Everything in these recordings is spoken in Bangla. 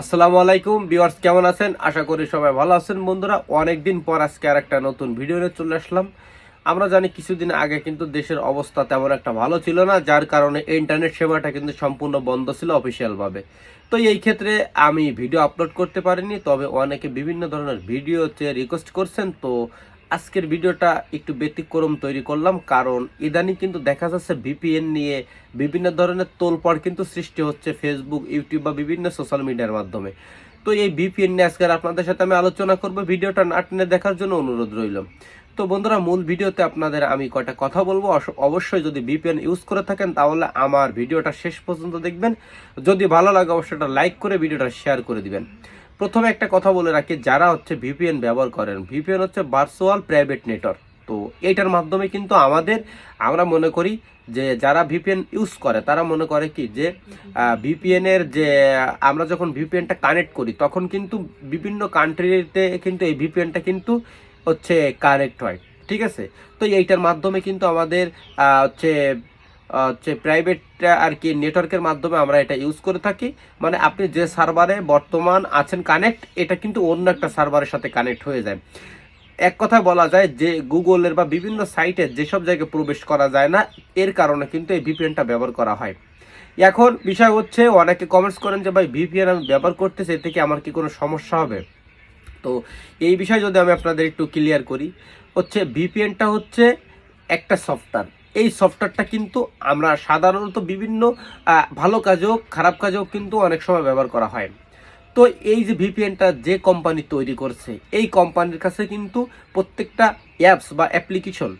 আসসালামু আলাইকুম, ভিউয়ার্স কেমন আছেন? আশা করি সবাই ভালো আছেন। বন্ধুরা, অনেকদিন পর আজকে আর একটা নতুন ভিডিও নিয়ে চলে আসলাম। আমরা জানি কিছুদিন আগে কিন্তু দেশের অবস্থা তেমন একটা ভালো ছিল না, যার কারণে ইন্টারনেট সেবাটা কিন্তু সম্পূর্ণ বন্ধ ছিল অফিসিয়ালভাবে তো এই ক্ষেত্রে আমি ভিডিও আপলোড করতে পারিনি, তবে অনেকে বিভিন্ন ধরনের ভিডিও রিকোয়েস্ট করছেন, তো আজকের ভিডিওটা একটু ব্যতিক্রম তৈরি করলাম, কারণ ইদানিং কিন্তু দেখা যাচ্ছে ভিপিএন নিয়ে বিভিন্ন ধরনের তোলপাড় কিন্তু সৃষ্টি হচ্ছে ফেসবুক ইউটিউব বা বিভিন্ন সোশ্যাল মিডিয়ার মাধ্যমে। তো এই ভিপিএন নিয়ে আজকে আপনাদের সাথে আমি আলোচনা করব, ভিডিওটা না টেনে দেখার জন্য অনুরোধ রইল। তো বন্ধুরা, মূল ভিডিওতে আপনাদের আমি কয়টা কথা বলব অবশ্যই যদি ভিপিএন ইউজ করে থাকেন তাহলে আমার ভিডিওটা শেষ পর্যন্ত দেখবেন। যদি ভালো লাগে, অবশ্যই লাইক করে ভিডিওটা শেয়ার করে দিবেন। প্রথমে একটা কথা বলে রাখি, যারা হচ্ছে ভিপিএন ব্যবহার করেন ভিপিএন হচ্ছে ভার্চুয়াল প্রাইভেট নেটওয়ার্ক তো এইটার মাধ্যমে কিন্তু আমাদের, আমরা মনে করি যে যারা ভিপিএন ইউজ করে, তারা মনে করে কি যে ভিপিএন এর যে, আমরা যখন ভিপিএনটা কানেক্ট করি, তখন কিন্তু বিভিন্ন কান্ট্রিতে কিন্তু এই ভিপিএনটা কিন্তু হচ্ছে কানেক্ট হয়। ঠিক আছে? তো এইটার মাধ্যমে কিন্তু আমাদের হচ্ছে হচ্ছে প্রাইভেট আর কি নেটওয়ার্কের মাধ্যমে আমরা এটা ইউজ করে থাকি। মানে আপনি যে সার্ভারে বর্তমান আছেন কানেক্ট এটা কিন্তু অন্য একটা সার্ভারের সাথে কানেক্ট হয়ে যায়। এক কথায় বলা যায় যে গুগলের বা বিভিন্ন সাইটে যেসব জায়গায় প্রবেশ করা যায় না, এর কারণে কিন্তু এই ভিপিএনটা ব্যবহার করা হয়। এখন বিষয় হচ্ছে, অনেকে কমেন্টস করেন যে, ভাই ভিপিএন আমি ব্যবহার করতেছি এর থেকে আমার কি কোনো সমস্যা হবে? তো এই বিষয়ে যদি আমি আপনাদের একটু ক্লিয়ার করি, হচ্ছে ভিপিএনটা হচ্ছে একটা সফটওয়্যার এই সফটওয়্যারটা কিন্তু আমরা সাধারণত বিভিন্ন ভালো কাজেও, খারাপ কাজেও কিন্তু অনেক সময় ব্যবহার করা হয়। তো এই যে ভিপিএনটা যে কোম্পানি তৈরি করছে, এই কোম্পানির কাছে কিন্তু প্রত্যেকটা অ্যাপস বা অ্যাপ্লিকেশন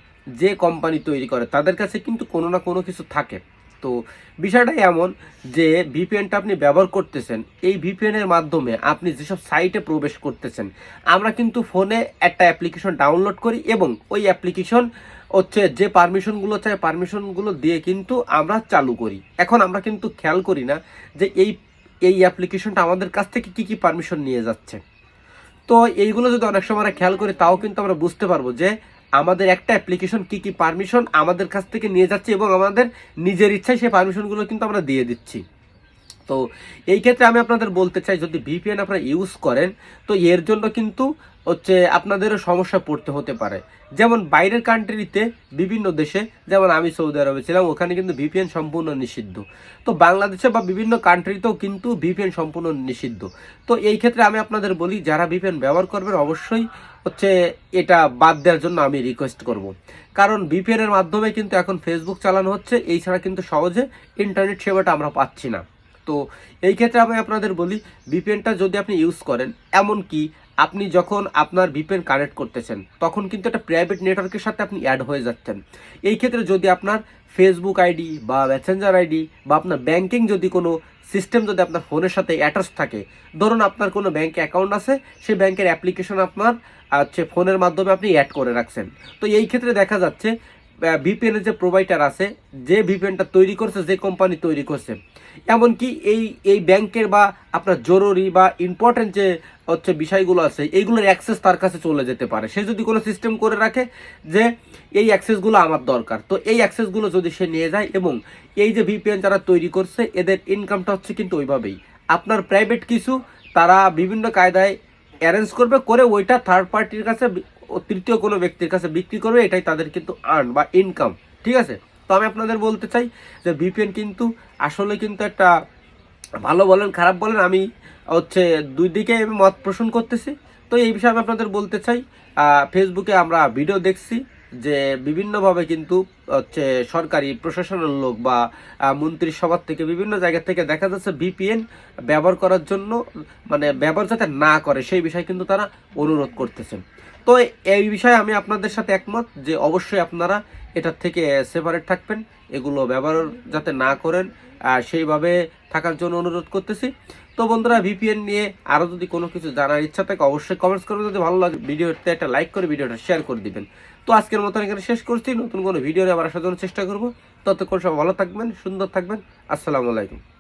যে কোম্পানি তৈরি করে, তাদের কাছে কিন্তু কোনো না কোনো কিছু থাকে। তো বিষয়টা এমন যে ভিপিএনটা আপনি ব্যবহার করতেছেন, এই ভিপিএন এর মাধ্যমে আপনি যেসব সাইটে প্রবেশ করতেছেন, আমরা কিন্তু ফোনে একটা অ্যাপ্লিকেশন ডাউনলোড করি এবং ওই অ্যাপ্লিকেশন হচ্ছে যে পারমিশনগুলো চাই পারমিশনগুলো দিয়ে কিন্তু আমরা চালু করি। এখন আমরা কিন্তু খেয়াল করি না যে এই এই অ্যাপ্লিকেশনটা আমাদের কাছ থেকে কি কি পারমিশন নিয়ে যাচ্ছে। তো এইগুলো যদি অনেক সময় আমরা খেয়াল করি, তাও কিন্তু আমরা বুঝতে পারব যে আমাদের একটা অ্যাপ্লিকেশন কি কি পারমিশন আমাদের কাছ থেকে নিয়ে যাচ্ছে এবং আমাদের নিজের ইচ্ছায় সেই পারমিশনগুলো কিন্তু আমরা দিয়ে দিচ্ছি। তো এই ক্ষেত্রে আমি আপনাদের বলতে চাই, যদি ভিপিএন আপনারা ইউজ করেন, তো এর জন্য কিন্তু হচ্ছে আপনাদেরও সমস্যা পড়তে হতে পারে। যেমন বাইরের কান্ট্রিতে বিভিন্ন দেশে, যেমন আমি সৌদি আরবে ছিলাম, ওখানে কিন্তু ভিপিএন সম্পূর্ণ নিষিদ্ধ। তো বাংলাদেশে বা বিভিন্ন কান্ট্রিতেও কিন্তু ভিপিএন সম্পূর্ণ নিষিদ্ধ। তো এই ক্ষেত্রে আমি আপনাদের বলি, যারা ভিপিএন ব্যবহার করবেন, অবশ্যই হচ্ছে এটা বাদ দেওয়ার জন্য আমি রিকোয়েস্ট করব। কারণ ভিপিএন এর মাধ্যমে কিন্তু এখন ফেসবুক চালানো হচ্ছে, এই ছাড়া কিন্তু সহজে ইন্টারনেট সেবাটা আমরা পাচ্ছি না। তো এই ক্ষেত্রে আমি আপনাদের বলি ভিপিএনটা যদি আপনি ইউজ করেন, এমন কি, আপনি যখন আপনার ভিপিএন কানেক্ট করতেছেন, তখন কিন্তু একটা প্রাইভেট নেটওয়ার্কের সাথে আপনি অ্যাড হয়ে যাচ্ছেন। এই ক্ষেত্রে যদি আপনার ফেসবুক আইডি বা মেসেঞ্জার আইডি বা আপনার ব্যাংকিং যদি কোনো সিস্টেম যদি আপনার ফোনের সাথে অ্যাটাচ থাকে, ধরুন আপনার কোনো ব্যাংকে অ্যাকাউন্ট আছে, সেই ব্যাংকের অ্যাপ্লিকেশন আপনার হচ্ছে ফোনের মাধ্যমে আপনি অ্যাড করে রাখছেন। তো এই ক্ষেত্রে দেখা যাচ্ছে ভিপিএন এর যে প্রোভাইডার আছে, যে ভিপিএনটা তৈরি করছে, যে কোম্পানি তৈরি করছে, এমনকি এই এই ব্যাংকের বা আপনার জরুরি বা ইম্পর্টেন্ট যে হচ্ছে বিষয়গুলো আছে, এইগুলোর অ্যাক্সেস তার কাছে চলে যেতে পারে। সে যদি কোনো সিস্টেম করে রাখে যে এই অ্যাক্সেসগুলো আমার দরকার, তো এই অ্যাক্সেসগুলো যদি সে নিয়ে যায় এবং এই যে ভিপিএন যারা তৈরি করছে, এদের ইনকামটা হচ্ছে কিন্তু ওইভাবেই। আপনার প্রাইভেট কিছু, তারা বিভিন্ন কায়দায় অ্যারেঞ্জ করবে, করে ওইটা থার্ড পার্টির কাছে তৃতীয় কোনো ব্যক্তির কাছে বিক্রি করবে, এটাই তাদের কিন্তু আর্ন বা ইনকাম ঠিক আছে? তো আমি আপনাদের বলতে চাই যে বিপিএন কিন্তু আসলে কিন্তু একটা ভালো বলেন, খারাপ বলেন, আমি হচ্ছে দুই দিকে আমি মত পোষণ করতেছি। তো এই বিষয়ে আমি আপনাদের বলতে চাই ফেসবুকে আমরা ভিডিও দেখছি। যে বিভিন্নভাবে কিন্তু হচ্ছে সরকারি, প্রশাসনের লোক বা মন্ত্রী মন্ত্রিসভার থেকে বিভিন্ন জায়গা থেকে দেখা যাচ্ছে বিপিএন ব্যবহার করার জন্য মানে ব্যবহার যাতে না করে সেই বিষয়ে কিন্তু তারা অনুরোধ করতেছেন তো এই বিষয়ে আমি আপনাদের সাথে একমত যে অবশ্যই আপনারা এটার থেকে সেপারেট থাকবেন। এগুলো ব্যবহার যাতে না করেন সেইভাবে থাকার জন্য অনুরোধ করতেছি। তো বন্ধুরা ভিপিএন নিয়ে আরও যদি কোনো কিছু জানার ইচ্ছা থাকে, অবশ্যই কমেন্টস করবেন। যদি ভালো লাগে ভিডিওতে একটা লাইক করে ভিডিওটা শেয়ার করে দিবেন। তো আজকের মতন এখানে শেষ করছি। নতুন কোনো ভিডিও আবার আসার জন্য চেষ্টা করব। ততক্ষণ সব ভালো থাকবেন, সুন্দর থাকবেন। আসসালামু আলাইকুম।